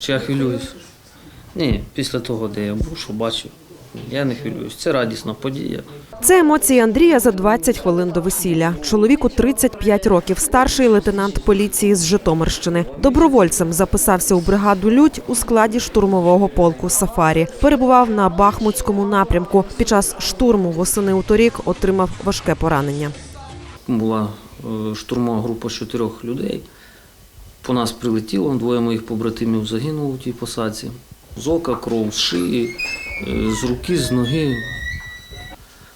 Чи я хвилююсь? Ні, після того, де я був, що бачив, я не хвилююсь. Це радісна подія. Це емоції Андрія за 20 хвилин до весілля. Чоловіку 35 років, старший лейтенант поліції з Житомирщини. Добровольцем записався у бригаду Людь у складі штурмового полку Сафарі. Перебував на Бахмутському напрямку. Під час штурму восени у торік отримав важке поранення. Була е, штурмова група з чотирьох людей. По нас прилетіло, двоє моїх побратимів загинуло в тій посадці. З ока, кров, з шиї, е, з руки, з ноги.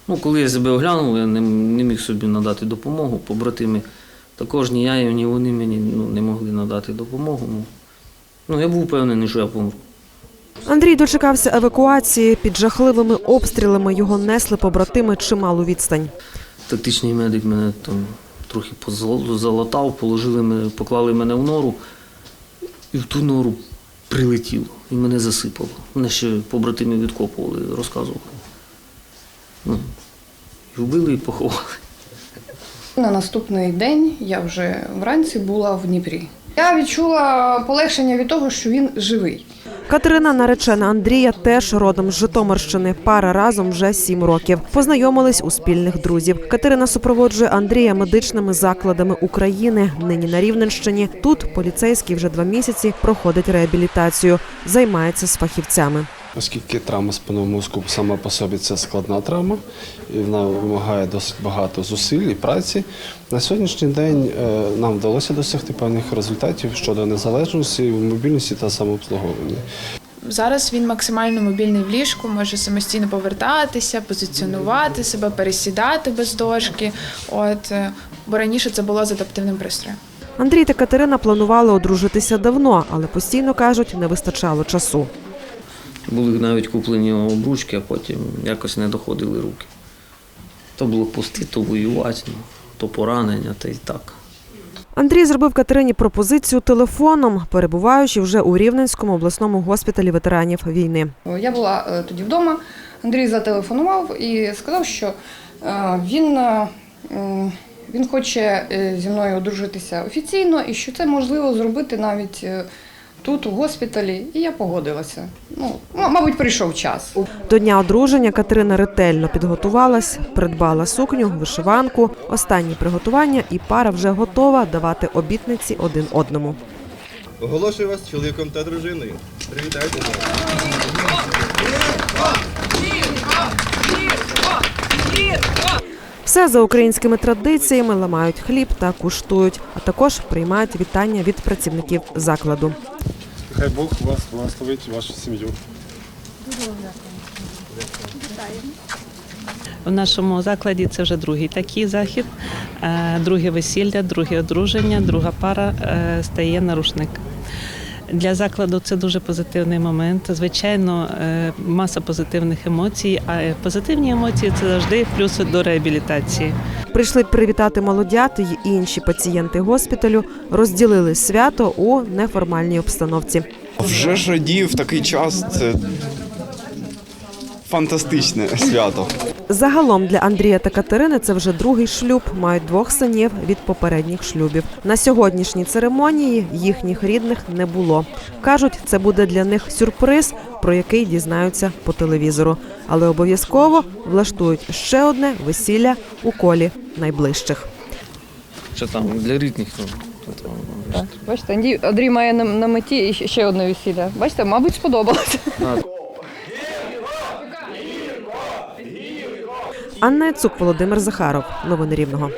Ну, коли я себе оглянув, я не, не міг собі надати допомогу. Побратими також ні я, ні вони мені ну, не могли надати допомогу. Ну, ну, я був впевнений, що я помру. Андрій дочекався евакуації. Під жахливими обстрілами його несли побратими чималу відстань. Тактичний медик мене там трохи позал- залатав, положили мене, поклали мене в нору, і в ту нору прилетіло, і мене засипало. Мене ще побратими відкопували, розказували. Ну, і вбили і поховали. На наступний день я вже вранці була в Дніпрі. Я відчула полегшення від того, що він живий. Катерина, наречена Андрія, теж родом з Житомирщини. Пара разом вже сім років. Познайомились у спільних друзів. Катерина супроводжує Андрія медичними закладами України. Нині на Рівненщині. Тут поліцейський вже два місяці проходить реабілітацію, займається з фахівцями. Оскільки травма спинного мозку сама по собі це складна травма, і вона вимагає досить багато зусиль і праці. На сьогоднішній день е, нам вдалося досягти певних результатів щодо незалежності, мобільності та самообслуговування. Зараз він максимально мобільний в ліжку, може самостійно повертатися, позиціонувати себе, пересідати без дошки. От е, бо раніше це було з адаптивним пристроєм. Андрій та Катерина планували одружитися давно, але постійно кажуть, не вистачало часу. Були навіть куплені обручки, а потім якось не доходили руки. То було пусти, то воювати, ну, то поранення, та й так. Андрій зробив Катерині пропозицію телефоном, перебуваючи вже у Рівненському обласному госпіталі ветеранів війни. Я була е, тоді вдома. Андрій зателефонував і сказав, що е, він, е, він хоче зі мною одружитися офіційно і що це можливо зробити навіть тут, у госпіталі. І я погодилася. Ну, мабуть, прийшов час. До дня одруження Катерина ретельно підготувалась, придбала сукню, вишиванку, останні приготування, і пара вже готова давати обітниці один одному. Оголошую вас чоловіком та дружиною. Привітайте нас. Все за українськими традиціями ламають хліб та куштують, а також приймають вітання від працівників закладу. Хай Бог вас благословить вашу сім'ю. В нашому закладі це вже другий такий захід, Е, друге весілля, друге одруження, друга пара е, стає нарушник. Для закладу це дуже позитивний момент. Звичайно, е, маса позитивних емоцій, а позитивні емоції це завжди плюс до реабілітації. Прийшли привітати молодят і інші пацієнти госпіталю, розділили свято у неформальній обстановці. Вже ж радів в такий час. Це фантастичне свято. Загалом для Андрія та Катерини це вже другий шлюб. Мають двох синів від попередніх шлюбів. На сьогоднішній церемонії їхніх рідних не було. кажуть, це буде для них сюрприз, про який дізнаються по телевізору. Але обов'язково влаштують ще одне весілля у колі найближчих. Що там для рідних, ну, Так, бачите, Андрій, Андрій має на, на меті і ще одне весілля. Бачите, мабуть, сподобалося. Анна Цук, Володимир Захаров. Новини Рівного.